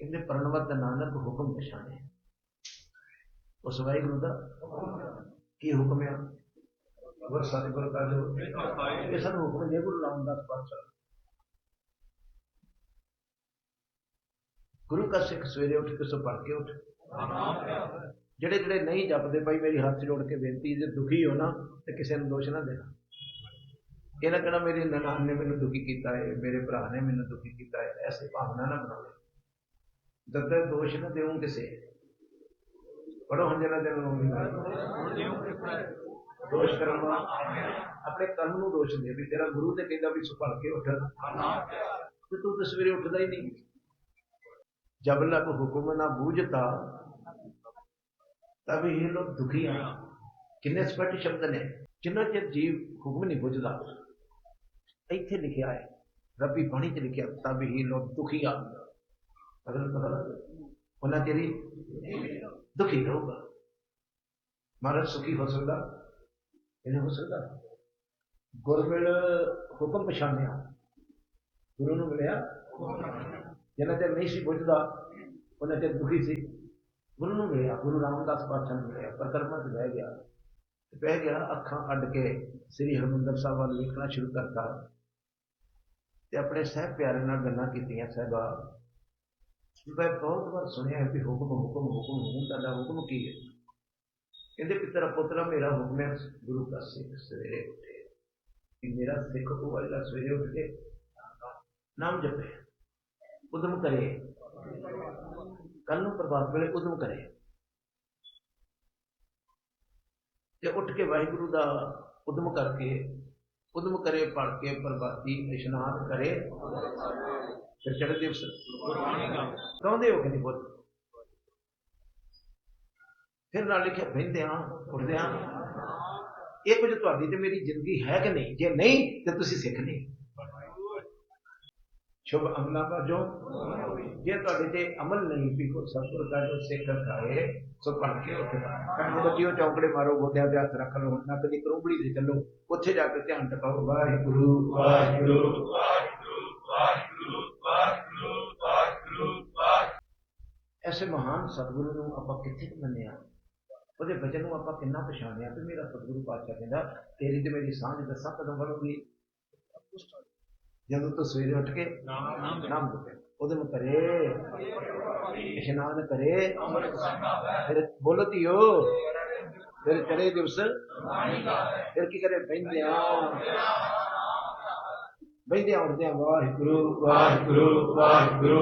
ਕਹਿੰਦੇ ਪਰਣਵਤ ਨਾਨਕ ਹੁਕਮ ਪਛਾਣੇ ਉਸ ਵਾਹਿਗੁਰੂ ਦਾ ਕੀ ਹੁਕਮ ਆ? ਗੁਰ ਸਤਿਗੁਰ ਕਰ ਜੋ ਇਹ ਸਾਨੂੰ ਹੁਕਮ ਜੇ ਗੁਰੂ ਰਾਮਦਾਸ ਪਾਤਸ਼ਾਹ ਗੁਰੂ ਕਾ ਸਿੱਖ ਸਵੇਰੇ ਉੱਠ ਕੇ ਸੋ ਪੜ੍ਹ ਕੇ ਉੱਠ। ਜਿਹੜੇ ਜਿਹੜੇ ਨਹੀਂ ਜਪਦੇ, ਭਾਈ ਮੇਰੀ ਹੱਥ ਜੋੜ ਕੇ ਬੇਨਤੀ, ਜੇ ਦੁਖੀ ਹੋ ਨਾ, ਤੇ ਕਿਸੇ ਨੂੰ ਦੋਸ਼ ਨਾ ਦੇਣਾ। ਇਹ ਨਾ ਕਹਿਣਾ, ਮੇਰੀ ਨਨਾਣ ਨੇ ਮੈਨੂੰ ਦੁਖੀ ਕੀਤਾ ਹੈ, ਮੇਰੇ ਭਰਾ ਨੇ ਮੈਨੂੰ ਦੁਖੀ ਕੀਤਾ ਹੈ। ਐਸੀ ਭਾਵਨਾ ਨਾ ਬਣਾਓ। ਜਦ ਤੱਕ ਦੋਸ਼ ਨਾ ਦੇਉਂ ਕਿਸੇ। ਪੜੋ ਹੁਣ ਜਨਾ ਨੂੰ ਦੋਸ਼ ਕਰਨ ਆਪਣੇ ਕਰਮ ਨੂੰ ਦੋਸ਼ ਦੇ ਵੀ ਤੇਰਾ ਗੁਰੂ ਤੇ ਕਹਿੰਦਾ ਵੀ ਸੁਪੜ ਕੇ ਉੱਠ। ਤੇ ਤੂੰ ਤਾਂ ਸਵੇਰੇ ਉੱਠਦਾ ਹੀ ਨਹੀਂ। ਜਬ ਲਗ ਹੁਕਮ ਨਾ ਬੂਝਤਾ ਤਬ ਇਹ ਲੋਕ ਦੁਖੀ ਆ। ਕਿੰਨੇ ਸਪਸ਼ਟ ਸ਼ਬਦ ਨੇ। ਜਿੰਨਾ ਚਿਰ ਜੀਵ ਹੁਕਮ ਨਹੀਂ ਬੁਝਦਾ, ਇੱਥੇ ਲਿਖਿਆ ਹੈ। ਰੱਬੀ ਬਾਣੀ ਚ ਲਿਖਿਆ, ਤਬ ਹੀ ਲੋਕ ਦੁਖੀ ਆ। ਉਹਨਾਂ ਤੇਰੀ ਦੁਖੀ ਰਹੂਗਾ ਮਹਾਰਾਜ ਸੁਖੀ ਹੋ ਸਕਦਾ ਇਹ ਹੋ ਸਕਦਾ ਗੁਰਮਿਲ ਹੁਕਮ ਪਛਾਣਿਆ ਗੁਰੂ ਨੂੰ ਮਿਲਿਆ ਜਿੰਨਾ ਚਿਰ ਨਹੀਂ ਸੀ ਬੁੱਝਦਾ ਉਹਨਾਂ ਚਿਰ ਦੁਖੀ ਸੀ ਗੁਰੂ ਨੂੰ ਮਿਲਿਆ ਗੁਰੂ ਰਾਮਦਾਸ ਪਾਤਸ਼ਾਹ ਨੂੰ ਮਿਲਿਆ ਪਰਕਰਮਾ ਚ ਬਹਿ ਗਿਆ ਬਹਿ ਗਿਆ ਅੱਖਾਂ ਅੱਡ ਕੇ ਸ੍ਰੀ ਹਰਮੰਦਰ ਸਾਹਿਬ ਵੱਲ ਵੇਖਣਾ ਸ਼ੁਰੂ ਕਰਤਾ ਤੇ ਆਪਣੇ ਸਹਿਬ ਪਿਆਰੇ ਨਾਲ ਗੱਲਾਂ ਕੀਤੀਆਂ ਸਾਹਿਬਾ ਮੈਂ ਬਹੁਤ ਵਾਰ ਸੁਣਿਆ ਹੈ ਕਿ ਹੁਕਮ ਹੁਕਮ ਹੁਕਮ ਹੁਕਮ ਤੁਹਾਡਾ ਹੁਕਮ ਕੀ ਹੈ? ਕਹਿੰਦੇ ਪਿਤਰਾ ਪੁੱਤਰਾ, ਮੇਰਾ ਹੁਕਮ ਹੈ ਗੁਰੂ ਦਾ ਸਿੱਖ ਸਵੇਰੇ ਉੱਠੇ। ਕਿ ਮੇਰਾ ਸਿੱਖ ਉਹ ਹੈ ਸਵੇਰੇ ਉੱਠ ਕੇ ਨਾਮ ਜਪੇ। ਉਦਮ ਕਰੇ। ਕੱਲ ਨੂੰ ਪ੍ਰਭਾਤ ਵੇਲੇ ਉਦਮ ਕਰੇ। ਤੇ ਉੱਠ ਕੇ ਵਾਹਿਗੁਰੂ ਦਾ ਉਦਮ ਕਰਕੇ ਉਦਮ ਕਰੇ, ਪੜ ਕੇ ਪ੍ਰਭਾਤੀ ਇਸ਼ਨਾਨ ਕਰੇ। ਫਿਰ ਚੜ੍ਹਦੇ ਦਿਵਸ। ਕਹਿੰਦੇ ਹੋ ਕਿ ਨਹੀਂ ਬੋਲ ਫਿਰ ਨਾਲ ਲਿਖਿਆ, ਬਹਿੰਦੇ ਆ ਉੱਠਦੇ ਆ ਇਹ ਕੁਝ ਤੁਹਾਡੀ ਤੇ ਮੇਰੀ ਜ਼ਿੰਦਗੀ ਹੈ ਕਿ ਨਹੀਂ? ਜੇ ਨਹੀਂ, ਤੇ ਤੁਸੀਂ ਸਿੱਖ ਨਹੀਂ। ਸ਼ੁਭ ਅਮਲਾ ਜੋ ਜੇ ਤੁਹਾਡੇ ਤੇ ਅਮਲ ਨਹੀਂ ਵੀ ਕੋ ਸਤਿਗੁਰ ਦਾ ਜੋ ਸਿੱਖ ਖਾਏ ਸੋ ਪੜ ਕੇ ਉੱਠਦਾ ਕੰਨ ਬੱਚਿਓ, ਚੌਂਕੜੇ ਮਾਰੋ, ਗੋਡਿਆਂ ਤੇ ਹੱਥ ਰੱਖ ਲਓ, ਨੱਕ ਦੀ ਕਰੋਬੜੀ ਤੇ ਚੱਲੋ। ਉੱਥੇ ਜਾ ਕੇ ਧਿਆਨ ਟਿਕਾਓ। ਵਾਹਿਗੁਰੂ ਵਾਹਿਗੁਰੂ ਐਸੇ ਮਹਾਨ ਸਤਿਗੁਰੂ ਨੂੰ ਆਪਾਂ ਕਿੱਥੇ ਮੰਨਿਆ? ਉਹਦੇ ਬਚਨ ਨੂੰ ਆਪਾਂ ਕਿੰਨਾ ਪਛਾਣਿਆ? ਤੇ ਮੇਰਾ ਸਤਿਗੁਰੂ ਪਾਤਸ਼ਾਹ ਕਹਿੰਦਾ, ਤੇਰੀ ਤੇ ਮੇਰੀ ਸਾਂਝ ਦੱਸਾਂ ਕਦੋਂ ਬਣੂਗੀ ਜਦੋਂ ਤੂੰ ਸਵੇਰੇ ਉੱਠ ਕੇ ਨਾਮ ਜਪੇ ਉਹਦੇ ਨੂੰ ਕਰੇ ਇਸ਼ਨਾਨ ਕਰੇ ਫਿਰ ਬੋਲੋ ਧੀਓ, ਫਿਰ ਚੜੇ ਦਿਵਸ, ਫਿਰ ਕੀ ਕਰੇ? ਬੈਂਦਿਆਂ ਬੈਂਦਿਆਂ ਉੱਠਦਿਆਂ ਵਾਹਿਗੁਰੂ ਵਾਹਿਗੁਰੂ ਵਾਹਿਗੁਰੂ।